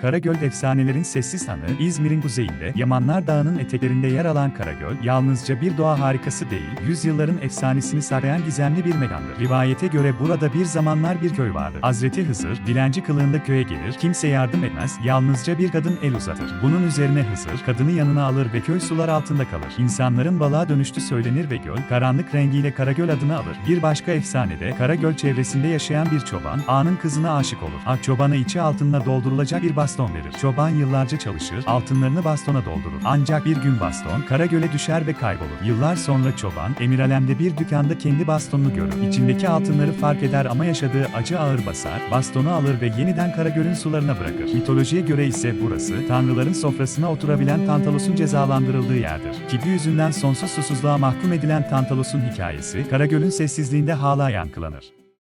Karagöl efsanelerin sessiz hanı, İzmir'in kuzeyinde, Yamanlar Dağı'nın eteklerinde yer alan Karagöl, yalnızca bir doğa harikası değil, yüzyılların efsanesini saklayan gizemli bir mekandır. Rivayete göre burada bir zamanlar bir köy vardı. Hazreti Hızır, dilenci kılığında köye gelir, kimse yardım etmez, yalnızca bir kadın el uzatır. Bunun üzerine Hızır, kadını yanına alır ve köy sular altında kalır. İnsanların balığa dönüştü söylenir ve göl, karanlık rengiyle Karagöl adını alır. Bir başka efsanede, Karagöl çevresinde yaşayan bir çoban, ağanın kızına aşık olur. Ağ çobana içi altınla doldurulacak bir baston verir. Çoban yıllarca çalışır, altınlarını bastona doldurur. Ancak bir gün baston, Karagöl'e düşer ve kaybolur. Yıllar sonra çoban, Emiralem'de bir dükkanda kendi bastonunu görür. İçindeki altınları fark eder ama yaşadığı acı ağır basar, bastonu alır ve yeniden Karagöl'ün sularına bırakır. Mitolojiye göre ise burası, tanrıların sofrasına oturabilen Tantalos'un cezalandırıldığı yerdir. Kibri yüzünden sonsuz susuzluğa mahkum edilen Tantalos'un hikayesi, Karagöl'ün sessizliğinde hala yankılanır.